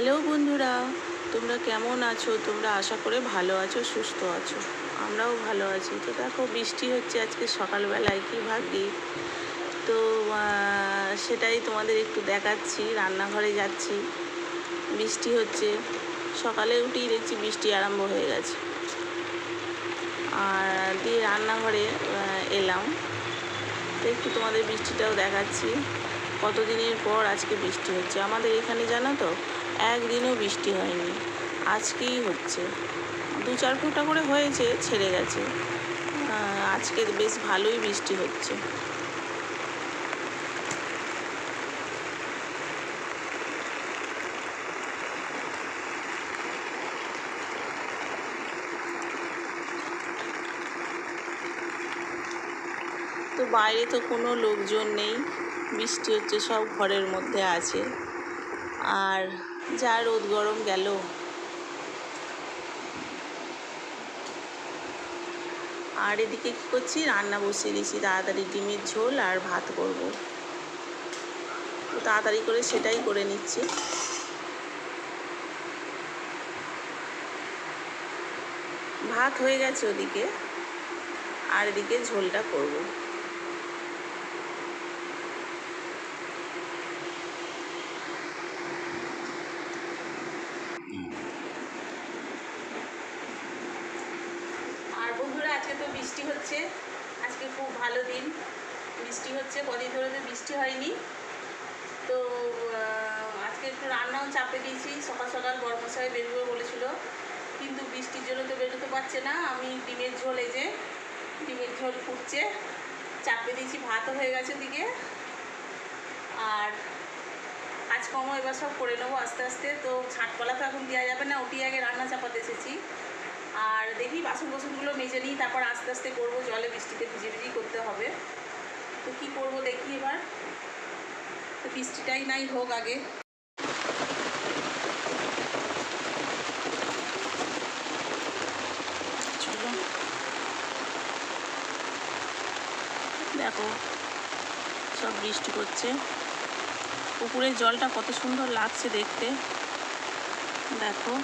Hello বন্ধুরা, তোমরা কেমন আছো? তোমরা আশা করে ভালো আছো, সুস্থ আছো। আমরাও ভালো আছি। তো দেখো, বৃষ্টি হচ্ছে আজকে সকালবেলায়, কি ভাগ্যি? তো সেটাই তোমাদের একটু দেখাচ্ছি, রান্নাঘরে যাচ্ছি। বৃষ্টি হচ্ছে। সকালে উঠেই দেখছি বৃষ্টি আরম্ভ হয়ে গেছে। আর দিয়ে রান্নাঘরে এলাম। তো একটু তোমাদের বৃষ্টিটাও দেখাচ্ছি। কতদিনের পর আজকে বৃষ্টি হচ্ছে? আমাদের এখানে জানো তো একদিনও বৃষ্টি হয়নি। আজকেই হচ্ছে। দু চার ফোঁটা করে হয়েছে, ছেড়ে গেছে। আজকে বেশ ভালোই বৃষ্টি হচ্ছে। তো বাইরে তো কোনো লোকজন নেই। বৃষ্টি হচ্ছে, সব ঘরের মধ্যে আছে। আর যা রোদ গরম গেল। আর এদিকে কী করছি? রান্না বসিয়ে দিয়েছি। তাড়াতাড়ি ডিমের ঝোল আর ভাত করব। তো তাড়াতাড়ি করে সেটাই করে নিচ্ছি। ভাত হয়ে গেছে ওদিকে। আর এদিকে ঝোলটা করব আর বন্ধুরা আজকে তো বৃষ্টি হচ্ছে। আজকে খুব ভালো দিন। বৃষ্টি হচ্ছে, কদিন ধরে তো বৃষ্টি হয়নি। তো আজকে একটু রান্নাও চাপে দিয়েছি। সকাল সকাল বর্মশাই বেরোবে বলেছিল। কিন্তু বৃষ্টির জন্য তো বেরোতে পারছে না। আমি ডিমের ঝোল এই যে, ডিমের ঝোল ফুটছে। চাপে দিয়েছি, ভাতও হয়ে গেছে দিকে আর কাজকর্ম এবার সব করে নেব আস্তে আস্তে। তো ছাঁটপালা তো এখন দেওয়া যাবে না। ওটি আগে রান্না চাপাতে এসেছি। আর দেখি বাসন বাসনগুলো মেজে নিই, তারপর আস্তে আস্তে করব, জলে বৃষ্টিতে ভিজে ভিজেই করতে হবে। তো কী করব দেখি এবার। তো বৃষ্টিটাই নাই, হোক আগে। দেখো, সব বৃষ্টি করছে পুকুরের জলটা কত সুন্দর লাগছে দেখতে। দেখো।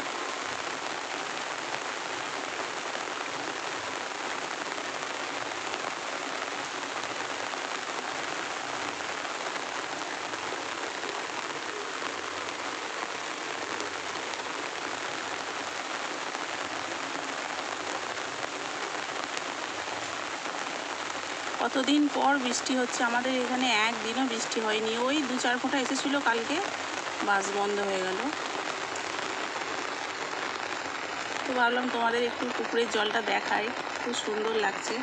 কতদিন পর বৃষ্টি হচ্ছে? আমাদের এখানে একদিনও বৃষ্টি হয়নি। ওই দু চার ফোঁটা এসেছিল কালকে। বাস বন্ধ হয়ে গেল। তো ভাবলাম তোমাদের একটু পুকুরের জলটা দেখাই। খুব সুন্দর লাগছে।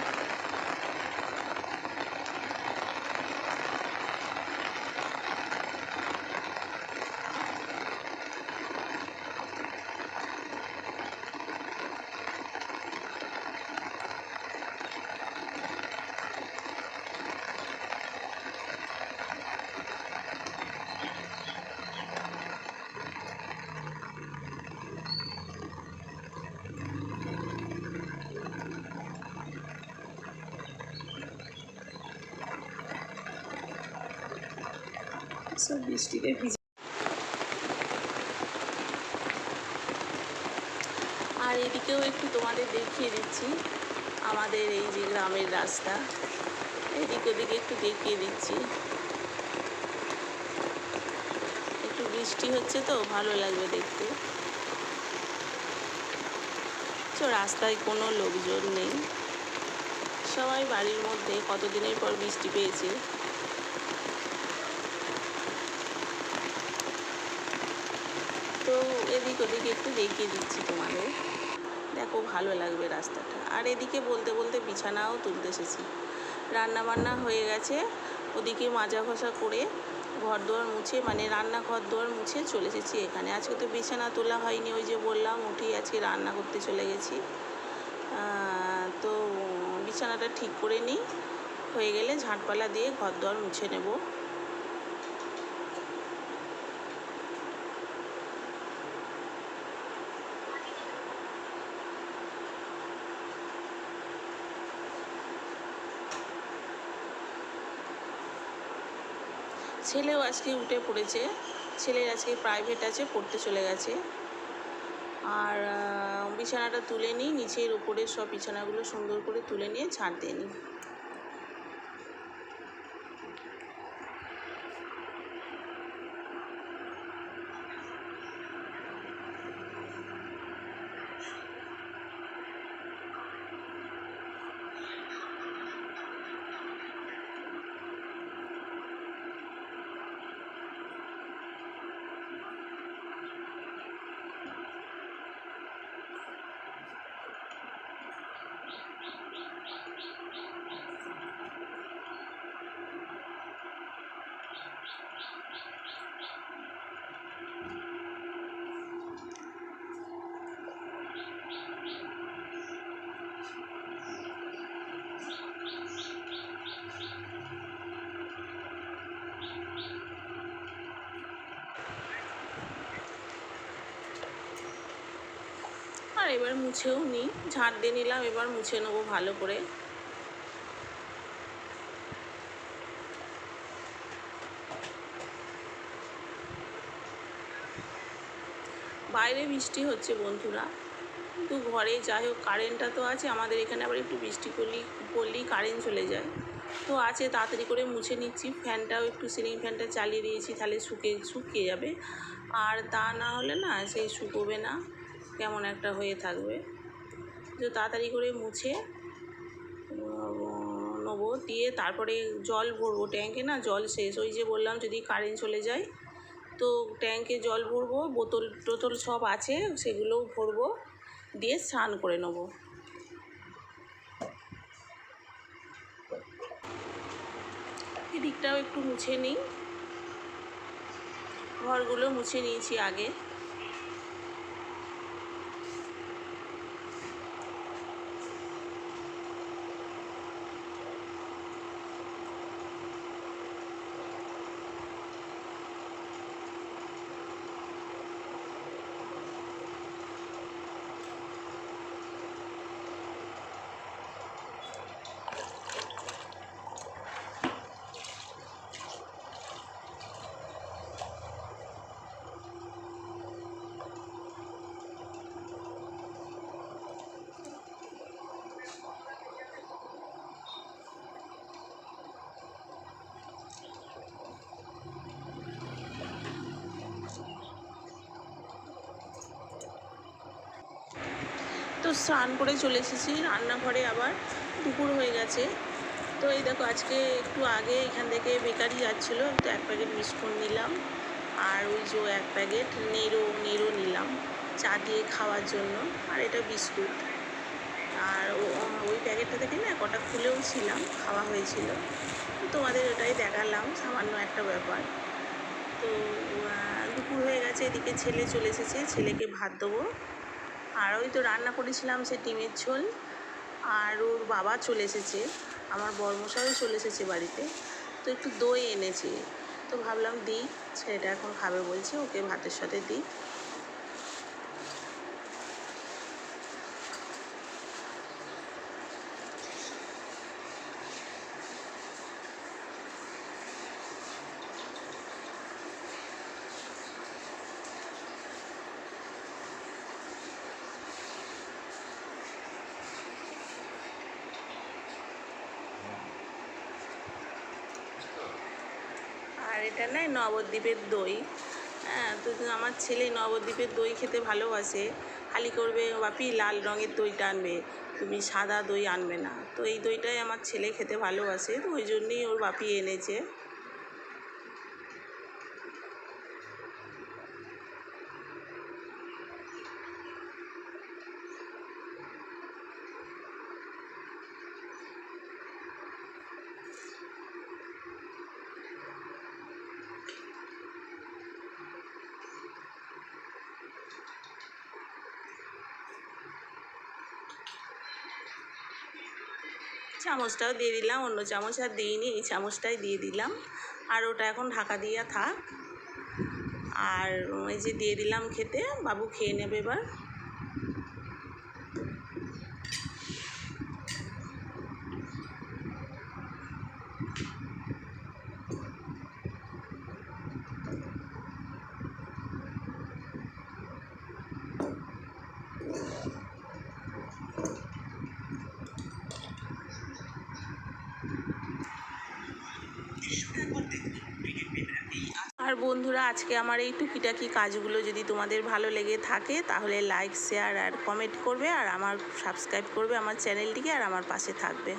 আর এদিকেও একটু তোমাদের দেখিয়ে দিচ্ছি, আমাদের এই যে গ্রামের রাস্তা, এদিক ওদিকে একটু দেখিয়ে দিচ্ছি। একটু বৃষ্টি হচ্ছে তো, ভালো লাগবে দেখতে। তো রাস্তায় কোনো লোকজন নেই। সবাই বাড়ির মধ্যে কতদিনের পর বৃষ্টি পেয়েছে? তো এদিক ওদিকে একটু দেখিয়ে দিচ্ছি তোমাদের। দেখো, ভালো লাগবে রাস্তাটা। আর এদিকে বলতে বলতে বিছানাও তুলতে এসেছি। রান্না বান্না হয়ে গেছে। ওদিকে মাজা ঘষা করে ঘর দুয়ার মুছে মানে রান্না ঘর দুয়ার মুছে চলে এসেছি এখানে। আজকে তো বিছানা তোলা হয়নি, ওই যে বললাম, উঠেই আজকে রান্না করতে চলে গেছি। তো বিছানাটা ঠিক করে নিই। হয়ে গেলে ঝাঁটপালা দিয়ে ঘর দুয়ার মুছে নেব। ছেলেও আজকে উঠে পড়েছে। ছেলের আজকে প্রাইভেট আছে, পড়তে চলে গেছে। আর বিছানাটা তুলে নিই, নিচের উপরের সব বিছানাগুলো সুন্দর করে তুলে নিয়ে ছাড় দিয়ে নিই। এবার মুছেও নিই ঝাঁট দিয়ে নিলাম, এবার মুছে নেব ভালো করে। বাইরে বৃষ্টি হচ্ছে বন্ধুরা। কিন্তু ঘরে যাই হোক, কারেন্টটা তো আছে, আমাদের এখানে আবার একটু বৃষ্টি করলেই পড়লেই কারেন্ট চলে যায়। তো আছে, তাড়াতাড়ি করে মুছে নিচ্ছি। ফ্যানটাও একটু সিলিং ফ্যানটা চালিয়ে দিয়েছি, তাহলে শুকিয়ে শুকিয়ে যাবে। আর তা না হলে না সেই শুকোবে না। কেমন একটা হয়ে থাকবে। তো তাড়াতাড়ি করে মুছে নেব, দিয়ে তারপরে জল ভরবো ট্যাঙ্কে না, জল শেষ। ওই যে বললাম যদি কারেন্ট চলে যায়, তো ট্যাঙ্কে জল ভরবো, বোতল টোতল সব আছে, সেগুলোও ভরবো, দিয়ে স্নান করে নেব। এদিকটাও একটু মুছে নিই। ঘরগুলো মুছে নিয়েছি আগে। স্নান করে চলে এসেছি। রান্নাঘরে আবার দুপুর হয়ে গেছে। তো এই দেখো, আজকে একটু আগে এখান থেকে বেকারি যাচ্ছিল, তো এক প্যাকেট বিস্কুট নিলাম। আর ওই যে এক প্যাকেট নেরো নেরো নিলাম, চা দিয়ে খাওয়ার জন্য। আর এটা বিস্কুট। আর ওই প্যাকেটটা থেকে না কটা খুলেও ছিলাম, খাওয়া হয়েছিল। তোমাদের ওটাই দেখালাম, সামান্য একটা ব্যাপার। তো দুপুর হয়ে গেছে, এদিকে ছেলে চলে এসেছে, ছেলেকে ভাত দেবো। আর ওই তো রান্না করেছিলাম সে ডিমের ঝোল। আর ওর বাবা চলে এসেছে। আমার বর্মশাও চলে এসেছে বাড়িতে। তো একটু দই এনেছে। তো ভাবলাম দিই, ছেলেটা এখন খাবে বলছে, ওকে ভাতের সাথে দিই আর এটা নয় নবদ্বীপের দই। হ্যাঁ তো আমার ছেলে নবদ্বীপের দই খেতে ভালোবাসে। খালি করবে বাপি, লাল রঙের দইটা আনবে। তুমি সাদা দই আনবে না। তো এই দইটাই আমার ছেলে খেতে ভালোবাসে, তো ওই জন্যই ওর বাপি এনেছে। চামচটাও দিয়ে দিলাম, অন্য চামচ আর দিইনি, এই চামচটাই দিয়ে দিলাম। আর ওটা এখন ঢাকা দিয়ে থাক। আর ওই যে দিয়ে দিলাম খেতে, বাবু খেয়ে নেবে এবার। বন্ধুরা, আজকে আমার এই টুকিটাকি কাজগুলো যদি তোমাদের ভালো লেগে থাকে, তাহলে লাইক শেয়ার আর কমেন্ট করবে, আর আমার সাবস্ক্রাইব করবে আমার চ্যানেলটিকে আর আমার পাশে থাকবে।